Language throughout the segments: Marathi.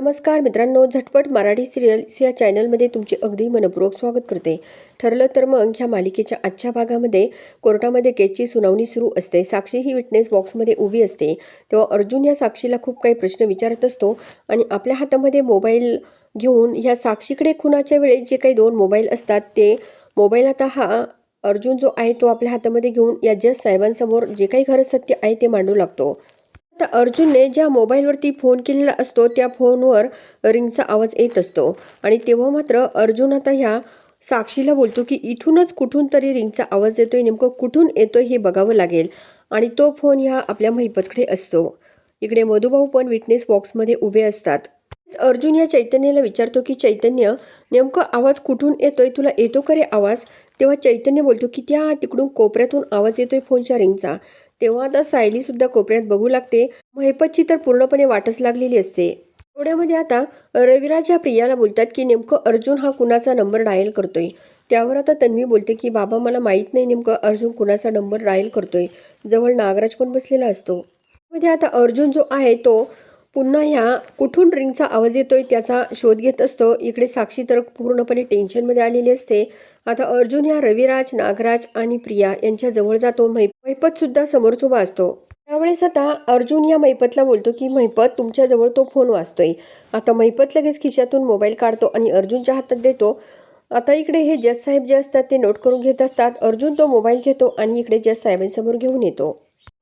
नमस्कार मित्रांनो झटपट मराठी सिरियल्स या चॅनलमध्ये तुमचे अगदी मनपूर्वक स्वागत करते. ठरलं तर मग ह्या मालिकेच्या आजच्या भागामध्ये कोर्टामध्ये केसची सुनावणी सुरू असते. साक्षी ही विटनेस बॉक्समध्ये उभी असते. तेव्हा अर्जुन या साक्षीला खूप काही प्रश्न विचारत असतो आणि आपल्या हातामध्ये मोबाईल घेऊन ह्या साक्षीकडे खुनाच्या वेळेस जे काही दोन मोबाईल असतात ते मोबाईल आता हा अर्जुन जो आहे तो आपल्या हातामध्ये घेऊन या जज साहेबांसमोर जे काही खरं सत्य आहे ते मांडू लागतो. आता अर्जुनने ज्या मोबाईलवरती फोन केलेला असतो त्या फोनवर रिंगचा आवाज येत असतो. आणि तेव्हा मात्र अर्जुन आता ह्या साक्षीला बोलतो की इथूनच कुठून तरी रिंगचा आवाज येतोय नेमकं कुठून येतोय हे बघावं लागेल. आणि तो फोन ह्या आपल्या महिपतकडे असतो. इकडे मधुभाऊ पण विटनेस बॉक्समध्ये उभे असतात. अर्जुन या चैतन्याला विचारतो की चैतन्य नेमकं आवाज कुठून येतोय? तुला येतो का रे आवाज? तेव्हा चैतन्य बोलतो की त्या तिकडून कोपऱ्यातून आवाज येतोय फोनच्या रिंगचा. तेव्हा आता सायली सुद्धा कोपऱ्यात बघू लागते. महिपतची तर पूर्णपणे वाटच लागलेली असते. थोड्यामध्ये आता रविराज ह्या प्रियाला बोलतात की नेमकं अर्जुन हा कुणाचा नंबर डायल करतोय? त्यावर आता तन्वी बोलते की बाबा मला माहीत नाही नेमकं अर्जुन कुणाचा नंबर डायल करतोय. जवळ नागराज पण बसलेला असतो. मध्ये आता अर्जुन जो आहे तो पुन्हा ह्या कुठून रिंगचा आवाज येतोय त्याचा शोध घेत असतो. इकडे साक्षी तर पूर्णपणे टेन्शनमध्ये आलेली असते. आता अर्जुन ह्या रविराज नागराज आणि प्रिया यांच्या जवळ जातो. मैपत सुद्धा समोरच उभा असतो. त्यावेळेस आता अर्जुन या मैपतला बोलतो की महिपत तुमच्याजवळ तो फोन वाचतोय. आता महिपत लगेच खिशातून मोबाईल काढतो आणि अर्जुनच्या हातात देतो. आता इकडे हे जज साहेब जे असतात ते नोट करून घेत असतात. अर्जुन तो मोबाईल घेतो आणि इकडे जज साहेबांसमोर घेऊन येतो.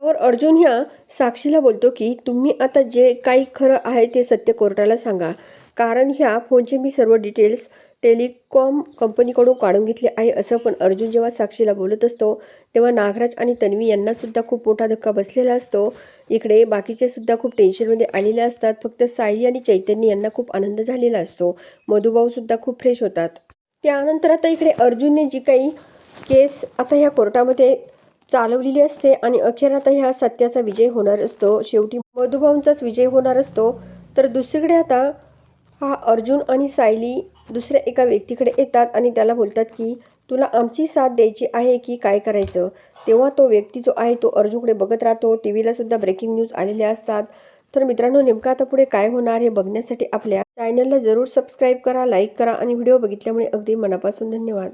त्यावर अर्जुन ह्या साक्षीला बोलतो की तुम्ही आता जे काही खरं आहे ते सत्य कोर्टाला सांगा. कारण ह्या फोनचे मी सर्व डिटेल्स टेलिकॉम कंपनीकडून काढून घेतले आहे असं पण अर्जुन जेव्हा साक्षीला बोलत असतो तेव्हा नागराज आणि तन्वी यांनासुद्धा खूप मोठा धक्का बसलेला असतो. इकडे बाकीचे सुद्धा खूप टेन्शनमध्ये आलेले असतात. फक्त साई आणि चैतन्य यांना खूप आनंद झालेला असतो. मधुभाऊसुद्धा खूप फ्रेश होतात. त्यानंतर आता इकडे अर्जुनने जी काही केस आता ह्या कोर्टामध्ये चालवलेली असते आणि अखेर आता ह्या सत्याचा विजय होणार असतो. शेवटी मधुभाऊंचाच विजय होणार असतो. तर दुसरीकडे आता हा अर्जुन आणि सायली दुसऱ्या एका व्यक्तीकडे येतात आणि त्याला बोलतात की तुला आमची साथ द्यायची आहे की काय करायचं? तेव्हा तो व्यक्ती जो आहे तो अर्जुनकडे बघत राहतो. टी व्हीलासुद्धा ब्रेकिंग न्यूज आलेल्या असतात. तर मित्रांनो नेमकं आता पुढे काय होणार हे बघण्यासाठी आपल्या चॅनलला जरूर सबस्क्राईब करा लाईक करा आणि व्हिडिओ बघितल्यामुळे अगदी मनापासून धन्यवाद.